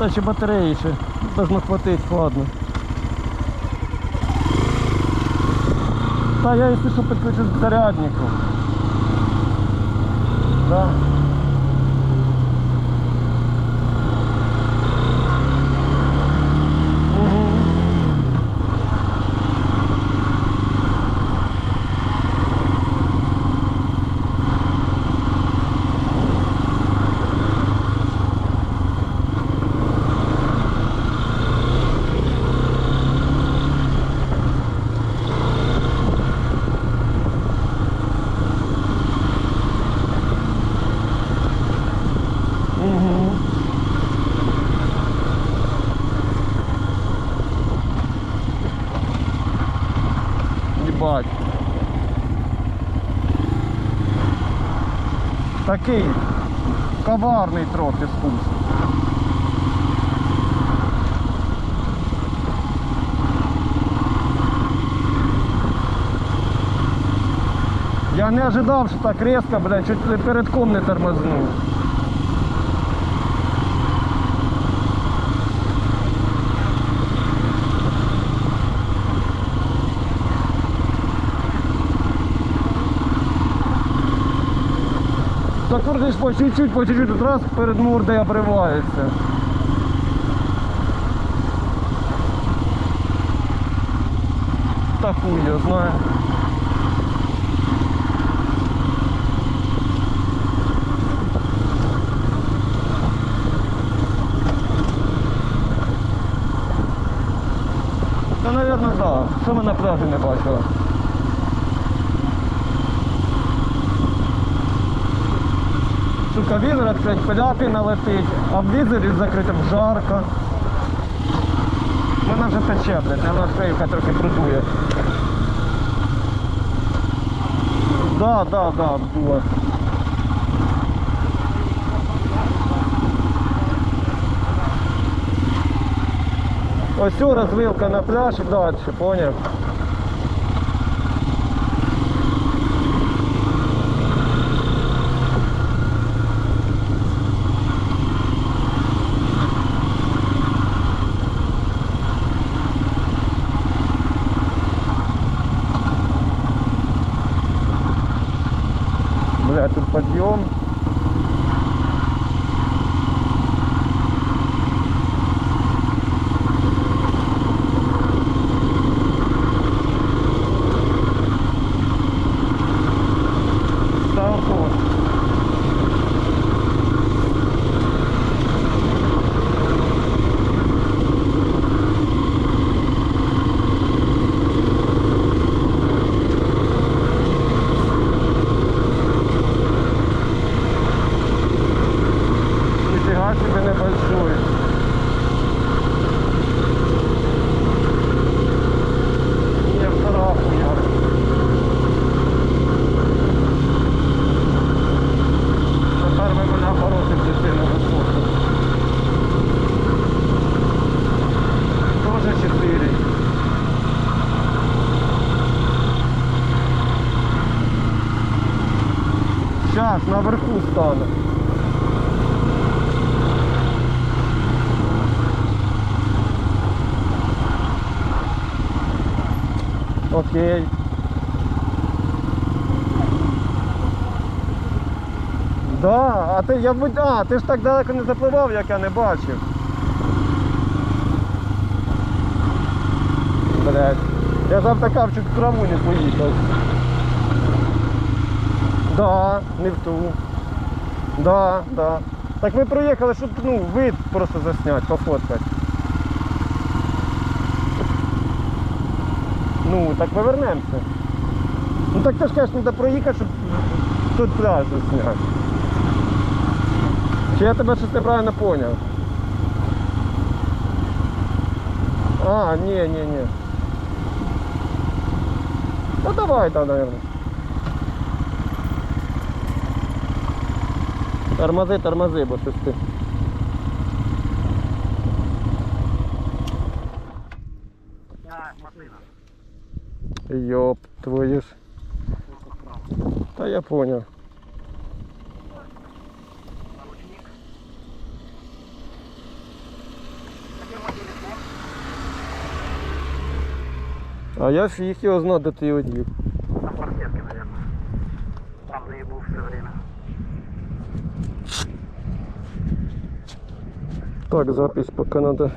Та ще батареї ще. Должно хватить, складно. Та я, якщо що, підключусь к заряднику. Да. Ебать. Такий коварний трохи спуск. Я не ожидав, що так резко, блядь, чуть ли перед ком не тормознув. Так ж по чуть-чуть, по чуть-чуть, тут раз перед мордою обривається. Та я знаю. Та, наверное, да. Що ми на пляжі не бачили? Сука, візор відкрить, пиляки налетить, а в візорі закритим жарко. Вона вже тече, блядь, вона шею хай трохи придує. Да, да, да, було. Ось розвилка на пляж і далі, поняв? Бля, тут подъем. Сейчас наверху стану. Окей. Да, а ти я б- а, ти ж так далеко не запливав, як я не бачив. Блять. Я завтра чуть в траву не поїхав. Да, не в ту. Да, да. Так ми приїхали, щоб ну, вид просто засняти, пофоткати. Ну, так повернемося. Ну так ти ж кажеш, треба проїхати, щоб тут пляж засняти. Чи я тебе щось неправильно поняв? А, ні, ні, ні. Ну давай, да, наверное. Тормози, тормози, бо щось ти. Йоп, твою ж. Та я понял. А я ж їх його знав, де ти його дів. Так, запись пока надо